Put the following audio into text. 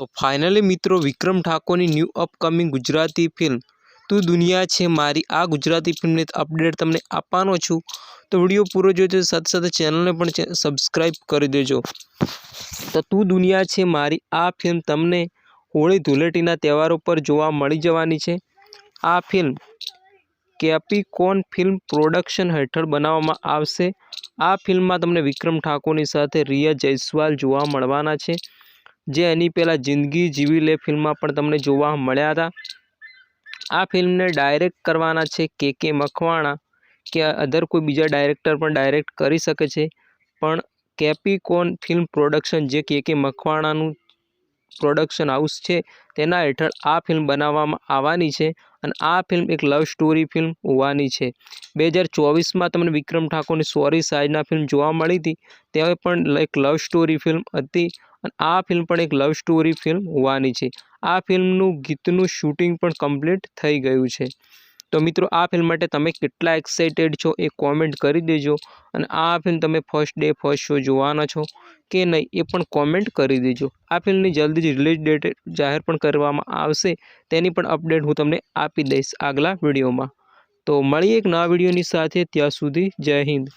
તો ફાઇનલી મિત્રો વિક્રમ ઠાકોરની ન્યૂ અપકમિંગ ગુજરાતી ફિલ્મ તું દુનિયા છે મારી, આ ગુજરાતી ફિલ્મની અપડેટ તમને આપવાનો છું. તો વીડિયો પૂરો જોજો, સાથે સાથે ચેનલને પણ સબસ્ક્રાઈબ કરી દેજો. તો તું દુનિયા છે મારી, આ ફિલ્મ તમને હોળી ધૂળેટીના તહેવારો પર જોવા મળી જવાની છે. આ ફિલ્મ કેપીકોન ફિલ્મ પ્રોડક્શન હેઠળ બનાવવામાં આવશે. આ ફિલ્મમાં તમને વિક્રમ ઠાકોરની સાથે રિયા જયસ્વાલ જોવા મળવાના છે. જે એની પહેલાં જિંદગી જીવી લે ફિલ્મમાં પણ તમને જોવા મળ્યા હતા. આ ફિલ્મને ડાયરેક્ટ કરવાના છે કે કે મખવાણા કે અધર કોઈ બીજા ડાયરેક્ટર પણ ડાયરેક્ટ કરી શકે છે. પણ કેપીકોન ફિલ્મ પ્રોડક્શન જે કે કે મખવાણાનું પ્રોડક્શન હાઉસ છે, તેના હેઠળ આ ફિલ્મ બનાવવામાં આવવાની છે અને આ ફિલ્મ એક લવ સ્ટોરી ફિલ્મ હોવાની છે. બે હજાર ચોવીસમાં તમને વિક્રમ ઠાકોરની સોરી સાઈઝના ફિલ્મ જોવા મળી હતી. તે પણ એક લવ સ્ટોરી ફિલ્મ હતી. અને આ ફિલ્મ પણ એક લવ સ્ટોરી ફિલ્મ હોવાની છે. આ ફિલ્મનું ગીતનું શૂટિંગ પણ કમ્પ્લીટ થઈ ગયું છે. તો મિત્રો, આ ફિલ્મ માટે તમે કેટલા એક્સાઇટેડ છો એ કોમેન્ટ કરી દેજો અને આ ફિલ્મ તમે ફર્સ્ટ ડે ફર્સ્ટ શો જોવાના છો કે નહીં એ પણ કોમેન્ટ કરી દેજો. આ ફિલ્મની જલ્દી જ રિલીઝ ડેટ જાહેર પણ કરવામાં આવશે. તેની પણ અપડેટ હું તમને આપી દઈશ આગલા વિડીયોમાં તો મળીએ એક નવા વિડીયોની સાથે. ત્યાં સુધી જય હિન્દ.